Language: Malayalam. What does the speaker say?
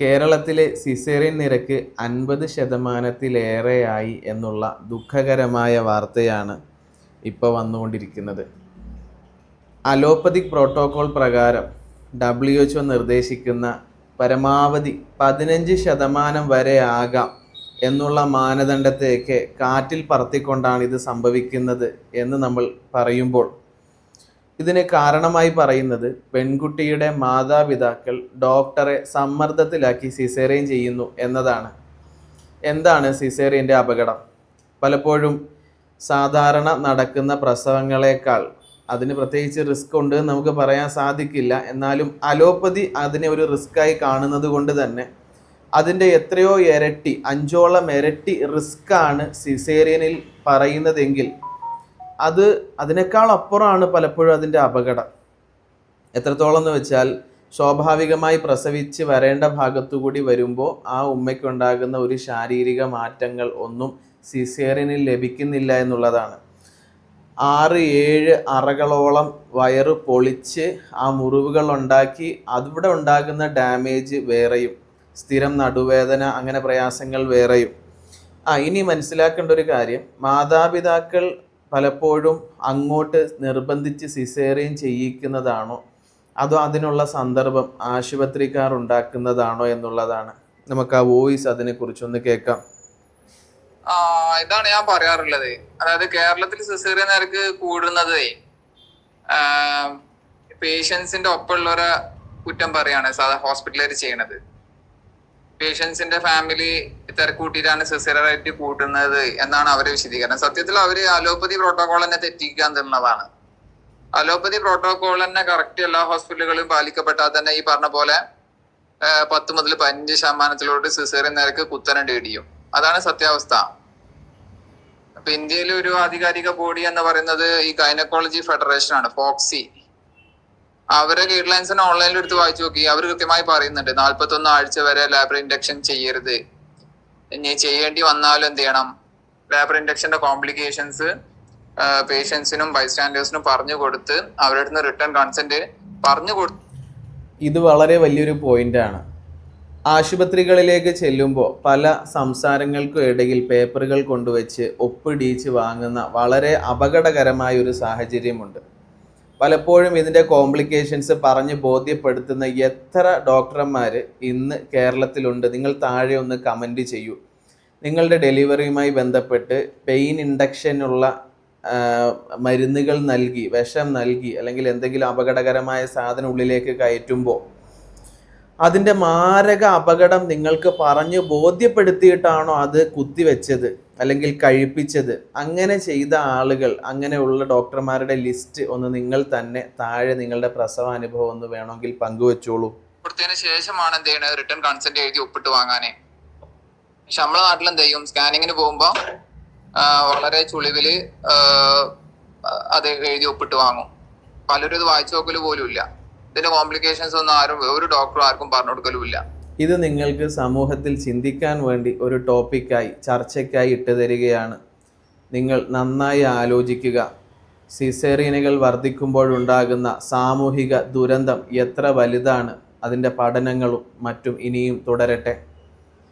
കേരളത്തിലെ സിസേറിയൻ നിരക്ക് അൻപത് ശതമാനത്തിലേറെയായി എന്നുള്ള ദുഃഖകരമായ വാർത്തയാണ് ഇപ്പോൾ വന്നുകൊണ്ടിരിക്കുന്നത്. അലോപ്പതിക് പ്രോട്ടോകോൾ പ്രകാരം ഡബ്ല്യു എച്ച് നിർദ്ദേശിക്കുന്ന പരമാവധി പതിനഞ്ച് ശതമാനം വരെ ആകാം എന്നുള്ള മാനദണ്ഡത്തെയൊക്കെ കാറ്റിൽ പറത്തിക്കൊണ്ടാണ് ഇത് സംഭവിക്കുന്നത് എന്ന് നമ്മൾ പറയുമ്പോൾ ഇതിന് കാരണമായി പറയുന്നത് പെൺകുട്ടിയുടെ മാതാപിതാക്കൾ ഡോക്ടറെ സമ്മർദ്ദത്തിലാക്കി സിസേറിയൻ ചെയ്യുന്നു എന്നതാണ്. എന്താണ് സിസേറിയന്റെ അപകടം? പലപ്പോഴും സാധാരണ നടക്കുന്ന പ്രസവങ്ങളെക്കാൾ അതിന് പ്രത്യേകിച്ച് റിസ്ക് ഉണ്ട് നമുക്ക് പറയാൻ സാധിക്കില്ല. എന്നാലും അലോപ്പതി അതിനെ ഒരു റിസ്ക്കായി കാണുന്നത് കൊണ്ട് തന്നെ അതിന്റെ എത്രയോ ഇരട്ടി അഞ്ചോളം ഇരട്ടി റിസ്ക്കാണ് സിസേറിയനിൽ പറയുന്നതെങ്കിൽ അത് അതിനേക്കാൾ അപ്പുറമാണ് പലപ്പോഴും അതിന്റെ അപകടം. എത്രത്തോളം എന്ന് വെച്ചാൽ സ്വാഭാവികമായി പ്രസവിച്ച് വരേണ്ട ഭാഗത്തുകൂടി വരുമ്പോൾ ആ ഉമ്മയ്ക്കുണ്ടാകുന്ന ഒരു ശാരീരിക മാറ്റങ്ങൾ ഒന്നും സിസേറിയനിൽ ലഭിക്കുന്നില്ല എന്നുള്ളതാണ്. ആറ് ഏഴ് അറകളോളം വയറ് പൊളിച്ച് ആ മുറിവുകൾ ഉണ്ടാക്കി അവിടെ ഉണ്ടാകുന്ന ഡാമേജ് വേറെയും സ്ഥിരം നടുവേദന അങ്ങനെ പ്രയാസങ്ങൾ വേറെയും. ആ ഇനി മനസ്സിലാക്കേണ്ട ഒരു കാര്യം മാതാപിതാക്കൾ പലപ്പോഴും അങ്ങോട്ട് നിർബന്ധിച്ച് സിസേറിയൻ ചെയ്യിക്കുന്നതാണോ? അതോ അതിനുള്ള സന്ദർഭം ആശുപത്രിക്കാർ ഉണ്ടാക്കുന്നതാണോ എന്നുള്ളതാണ്. നമുക്ക് ആ വോയിസ് അതിനെക്കുറിച്ചൊന്ന് കേൾക്കാം. ഇതാണ് ഞാൻ പറയാറുള്ളത്. അതായത് കേരളത്തിൽ സിസേറിയൻ നിരക്ക് കൂടുന്നത് പേഷ്യൻസിന്റെ ഒപ്പമുള്ളവരെ കുറ്റം പറയാണ്. സാധാ ഹോസ്പിറ്റലുകാർ ചെയ്യണത്. പേഷ്യൻസിന്റെ ഫാമിലി തിരക്കൂട്ടിയിട്ടാണ് റേറ്റ് കൂട്ടുന്നത് എന്നാണ് അവരെ വിശദീകരണം. സത്യത്തിൽ അവർ അലോപ്പതി പ്രോട്ടോകോൾ തന്നെ തെറ്റിക്കാൻ തന്നതാണ് അലോപ്പതി പ്രോട്ടോകോൾ തന്നെ കറക്റ്റ് എല്ലാ ഹോസ്പിറ്റലുകളും പാലിക്കപ്പെട്ടാൽ തന്നെ ഈ പറഞ്ഞ പോലെ പത്ത് മുതൽ പതിനഞ്ച് ശതമാനത്തിലോട്ട് സിസേറിയൻ നിരക്ക് കുത്തനെ ഇടിയും അതാണ് സത്യാവസ്ഥ. അപ്പൊ ഇന്ത്യയിലെ ഒരു ആധികാരിക ബോഡി എന്ന് പറയുന്നത് ഈ ഗൈനക്കോളജി ഫെഡറേഷൻ ആണ് ഫോക്സി. അവരെ ഗൈഡ് ലൈൻസ് ഓൺലൈനിൽ എടുത്ത് വായിച്ചു നോക്കി. അവർ കൃത്യമായി പറയുന്നുണ്ട് നാൽപ്പത്തൊന്ന് ആഴ്ച വരെ ലാബർ ഇൻഡക്ഷൻ ചെയ്യരുത്. ഇനി ചെയ്യേണ്ടി വന്നാലും എന്ത് ചെയ്യണം? ലാബർ ഇൻഡക്ഷന്റെ കോംപ്ലിക്കേഷൻസ് പേഷ്യൻസിനും ബൈസ്റ്റാൻഡേഴ്സിനും പറഞ്ഞു കൊടുത്ത് അവരുടെ നിന്ന് റിട്ടേൺ കൺസെന്റ് പറഞ്ഞു കൊടുത്തു ഇത് വളരെ വലിയൊരു പോയിന്റ് ആണ്. ആശുപത്രികളിലേക്ക് ചെല്ലുമ്പോൾ പല സംസാരങ്ങൾക്കും ഇടയിൽ പേപ്പറുകൾ കൊണ്ടുവച്ച് ഒപ്പിടിയിച്ച് വാങ്ങുന്ന വളരെ അപകടകരമായ ഒരു സാഹചര്യമുണ്ട്. പലപ്പോഴും ഇതിന്റെ കോംപ്ലിക്കേഷൻസ് പറഞ്ഞ് ബോധ്യപ്പെടുത്തുന്ന എത്ര ഡോക്ടർമാർ ഇന്ന് കേരളത്തിലുണ്ട്. നിങ്ങൾ താഴെ ഒന്ന് കമന്റ് ചെയ്യൂ. നിങ്ങളുടെ ഡെലിവറിയുമായി ബന്ധപ്പെട്ട് പെയിൻ ഇൻഡക്ഷനുള്ള മരുന്നുകൾ നൽകി വിഷം നൽകി അല്ലെങ്കിൽ എന്തെങ്കിലും അപകടകരമായ സാധനം ഉള്ളിലേക്ക് കയറ്റുമ്പോൾ അതിന്റെ മാരക അപകടം നിങ്ങൾക്ക് പറഞ്ഞ് ബോധ്യപ്പെടുത്തിയിട്ടാണോ അത് കുത്തിവെച്ചത്? അല്ലെങ്കിൽ കഴിപ്പിച്ചത്. അങ്ങനെ ചെയ്ത ആളുകൾ അങ്ങനെയുള്ള ഡോക്ടർമാരുടെ ലിസ്റ്റ് ഒന്ന് നിങ്ങൾ തന്നെ താഴെ നിങ്ങളുടെ പ്രസവ അനുഭവം ഒന്ന് വേണമെങ്കിൽ പങ്കുവെച്ചോളൂ. കൊടുത്തതിന് ശേഷമാണ് എന്ത് ചെയ്യണത്? റിട്ടേൺ കൺസെന്റ് എഴുതി ഒപ്പിട്ട് വാങ്ങാനേ. പക്ഷെ നമ്മളെ നാട്ടിൽ എന്ത് ചെയ്യും? സ്കാനിങ്ങിന് പോകുമ്പോ വളരെ ചുളിവിൽ അത് എഴുതി ഒപ്പിട്ട് വാങ്ങും. പലരും ഇത് വായിച്ചു നോക്കൽ പോലും ഇല്ല ഇതിന്റെ കോംപ്ലിക്കേഷൻസ് ഒന്നും ആരും ഒരു ഡോക്ടറും ആർക്കും പറഞ്ഞു കൊടുക്കലും ഇല്ല ഇത് നിങ്ങൾക്ക് സമൂഹത്തിൽ ചിന്തിക്കാൻ വേണ്ടി ഒരു ടോപ്പിക്കായി ചർച്ചയ്ക്കായി ഇട്ട് തരികയാണ് നിങ്ങൾ നന്നായി ആലോചിക്കുക. സിസേറിയനുകൾ വർദ്ധിക്കുമ്പോഴുണ്ടാകുന്ന സാമൂഹിക ദുരന്തം എത്ര വലുതാണ് അതിന്റെ പഠനങ്ങളും മറ്റും ഇനിയും തുടരട്ടെ.